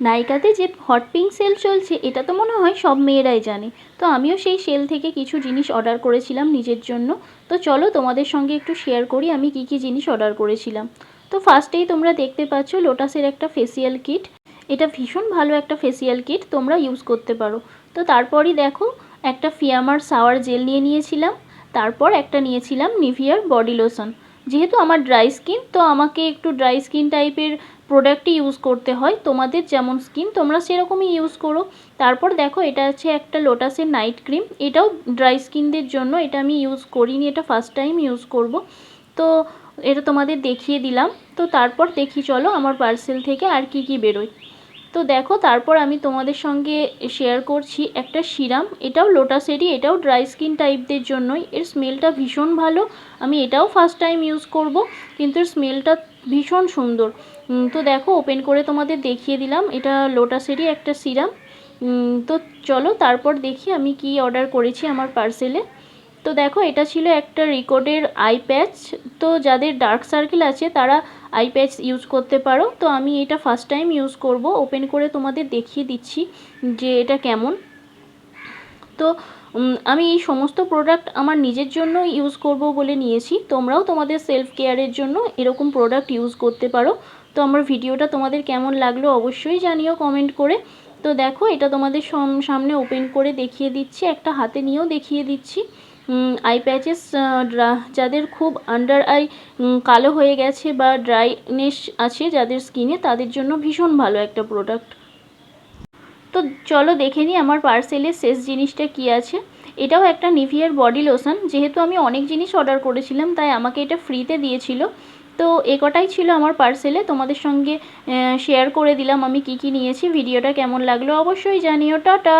নাইকাতে যে hot pink sell চলছে, এটা তো মনে হয় সব মেয়েরাই জানে। তো আমিও সেই সেল থেকে কিছু জিনিস অর্ডার করেছিলাম নিজের জন্য। তো চলো তোমাদের সঙ্গে একটু শেয়ার করি আমি কি কি জিনিস অর্ডার করেছিলাম। তো ফার্স্টেই তোমরা দেখতে পাচ্ছ লোটাসের একটা ফেসিয়াল কিট এটা ভীষণ ভালো একটা ফেসিয়াল কিট তোমরা ইউজ করতে পারো। তো তারপরই দেখো, একটা ফিয়ামার সাওয়ার জেল নিয়ে নিয়েছিলাম। তারপর একটা নিয়েছিলাম নিভিয়ার বডি লোশন যেহেতু আমার ড্রাই স্কিন তো আমাকে একটু ড্রাই স্কিন টাইপের প্রোডাক্টই ইউজ করতে হয়, তোমাদের যেমন স্কিন তোমরা সেরকমই ইউজ করো। তারপর দেখো, এটা আছে একটা লোটাসের নাইট ক্রিম এটাও ড্রাই স্কিনদের জন্য, এটা আমি ইউজ করিনি, এটা ফার্স্ট টাইম ইউজ করব। তো, এটা তোমাদের দেখিয়ে দিলাম। তো, তারপর দেখি, চলো আমার পার্সেল থেকে আর কি কি বেরোয়। তো, দেখো, তারপর আমি তোমাদের সঙ্গে শেয়ার করছি একটা সিরাম এটাও লোটাসেরই এটাও ড্রাই স্কিন টাইপদের জন্যই। এর স্মেলটা ভীষণ ভালো, আমি এটাও ফার্স্ট টাইম ইউজ করব, কিন্তু এর স্মেলটা ভীষণ সুন্দর। তো দেখো ওপেন করে তোমাদের দেখিয়ে দিলাম। এটা লোটাসেরই একটা সিরাম তো চলো, তারপর দেখি আমি কি অর্ডার করেছি আমার পার্সেলে তো দেখো, এটা ছিল একটা রিকোডের আই প্যাচ তো যাদের ডার্ক সার্কেল আছে, তারা আই প্যাচ ইউজ করতে পারো। তো আমি এটা ফার্স্ট টাইম ইউজ করব। ওপেন করে তোমাদের দেখিয়ে দিচ্ছি যে এটা কেমন। তো আমি এই সমস্ত প্রোডাক্ট আমার নিজের জন্য ইউজ করব বলে নিয়েছি। তোমরাও তোমাদের সেলফ কেয়ারের জন্য এরকম প্রোডাক্ট ইউজ করতে পারো। তো আমার ভিডিওটা তোমাদের কেমন লাগল অবশ্যই জানিও কমেন্ট করে। তো দেখো, এটা তোমাদের সামনে ওপেন করে দেখিয়ে দিচ্ছি, একটা হাতে নিয়েও দেখিয়ে দিচ্ছি। আই প্যাচেস যাদের খুব আন্ডার আই কালো হয়ে গেছে বা ড্রাইনেস আছে যাদের স্কিনে তাদের জন্য ভীষণ ভালো একটা প্রোডাক্ট তো চলো দেখে নিই আমার পার্সেলের শেষ জিনিসটা কি আছে। এটাও একটা নিভিয়ার বডি লোশন যেহেতু আমি অনেক জিনিস অর্ডার করেছিলাম, তাই আমাকে এটা ফ্রিতে দিয়েছিল। তো এ কটাই ছিল আমার পার্সেলে তোমাদের সঙ্গে শেয়ার করে দিলাম আমি কি কি নিয়েছি ভিডিওটা কেমন লাগল অবশ্যই জানিও, টাটা!